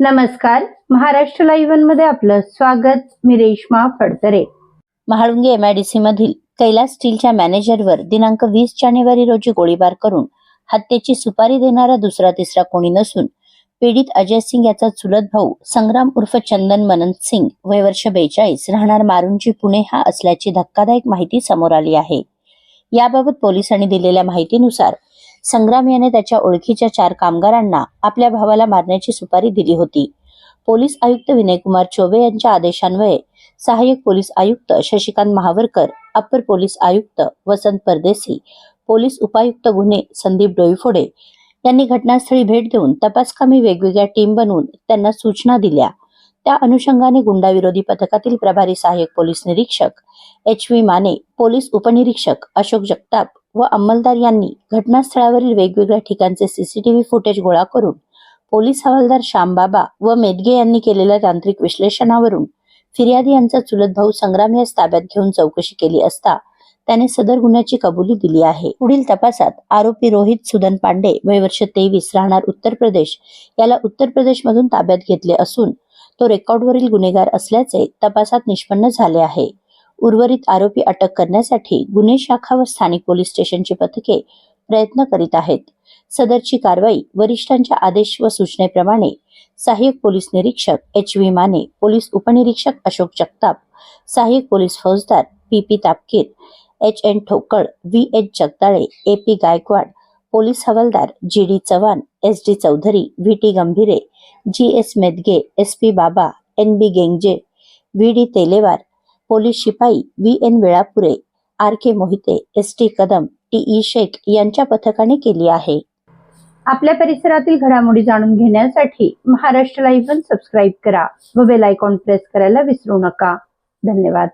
नमस्कार. महाराष्ट्र लाईव्हमध्ये आपलं स्वागत. मी रेश्मा फडतरे. महाळुंगे एमआयडीसी मधील कैलास स्टीलच्या मॅनेजरवर दिनांक वीस जानेवारी रोजी गोळीबार करून हत्येची सुपारी देणारा दुसरा तिसरा कोणी नसून पीडित अजय सिंग याचा चुलत भाऊ संग्राम उर्फ चंदन मनंत सिंग वय वर्ष बेचाळीस राहणार मारुंजी पुणे हा असल्याची धक्कादायक माहिती समोर आली आहे. याबाबत पोलिसांनी दिलेल्या माहितीनुसार संग्राम याने त्याच्या ओळखीच्या चार कामगारांना आपल्या भावाला मारण्याची सुपारी दिली होती. पोलीस आयुक्त विनयकुमार चोबे यांच्या आदेशान्वये सहाय्यक पोलीस आयुक्त शशिकांत महावरकर अप्पर पोलीस आयुक्त वसंत परदेसी पोलीस उपायुक्त गुन्हे संदीप डोईफोडे यांनी घटनास्थळी भेट देऊन तपासकामी वेगवेगळ्या टीम बनवून त्यांना सूचना दिल्या. त्या अनुषंगाने गुंडाविरोधी पथकातील प्रभारी सहाय्यक पोलीस निरीक्षक एच व्ही माने पोलीस उपनिरीक्षक अशोक जगताप व अंमलदार यांनी घटनास्थळावरील वेगवेगळ्या ठिकाणचे सीसीटीव्ही फुटेज गोळा करून पोलीस हवालदार श्यामबाबा व मेदगे यांनी केलेल्या तांत्रिक विश्लेषणावरून फिर्यादी यांचा चुलत भाऊ संग्राम यास ताब्यात घेऊन चौकशी केली असता त्याने सदर गुन्ह्याची कबुली दिली आहे. पुढील तपासात आरोपी रोहित सुदन पांडे वय वर्ष तेवीस राहणार उत्तर प्रदेश याला उत्तर प्रदेशमधून ताब्यात घेतले असून तो रेकॉर्डवरील गुन्हेगार असल्याचे तपासात निष्पन्न झाले आहे. उर्वरित आरोपी अटक करण्यासाठी गुन्हे शाखा व स्थानिक पोलीस स्टेशनची पथके प्रयत्न करीत आहेत. सदरची कारवाई वरिष्ठांच्या आदेश व सूचनेप्रमाणे सहाय्यक पोलीस निरीक्षक एच व्ही माने पोलीस उपनिरीक्षक अशोक जगताप सहाय्यक पोलीस फौजदार P P Tapkir H N Thokal V H Jagdale A P Gaikwad police हवालदार G D Chavan S D Chaudhari V T Gambhire G S Medge S P Baba N B Gengaje V D Telewar police शिपाई V N Velapure R K Mohite S T Kadam T E Shaikh यांच्या पथकाने केली आहे. आपल्या परिसरातील घडामोडी जाणून घेण्यासाठी महाराष्ट्र लाईव्ह सबस्क्राईब करा व बेल आयकॉन प्रेस करायला विसरू नका. धन्यवाद.